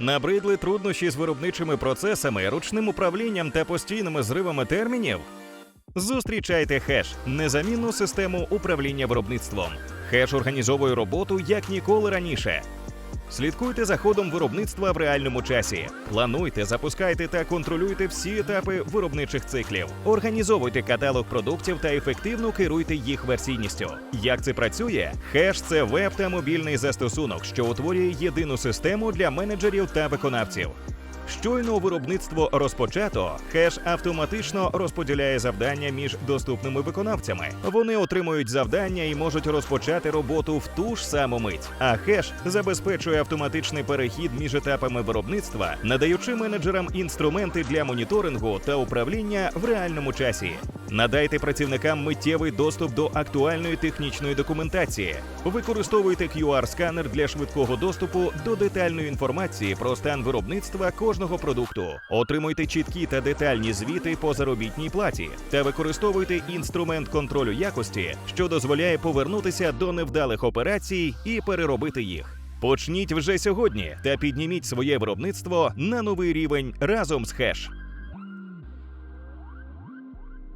Набридли труднощі з виробничими процесами, ручним управлінням та постійними зривами термінів? Зустрічайте Хеш незамінну систему управління виробництвом. Хеш організовує роботу як ніколи раніше. Слідкуйте за ходом виробництва в реальному часі. Плануйте, запускайте та контролюйте всі етапи виробничих циклів. Організовуйте каталог продуктів та ефективно керуйте їх версійністю. Як це працює? Хеш це веб та мобільний застосунок, що утворює єдину систему для менеджерів та виконавців. Щойно виробництво розпочато, хеш автоматично розподіляє завдання між доступними виконавцями. Вони отримують завдання і можуть розпочати роботу в ту ж саму мить. А хеш забезпечує автоматичний перехід між етапами виробництва, надаючи менеджерам інструменти для моніторингу та управління в реальному часі. Надайте працівникам миттєвий доступ до актуальної технічної документації. Використовуйте QR-сканер для швидкого доступу до детальної інформації про стан виробництва кожного продукту. Отримуйте чіткі та детальні звіти по заробітній платі та використовуйте інструмент контролю якості, що дозволяє повернутися до невдалих операцій і переробити їх. Почніть вже сьогодні та підніміть своє виробництво на новий рівень разом з Хеш.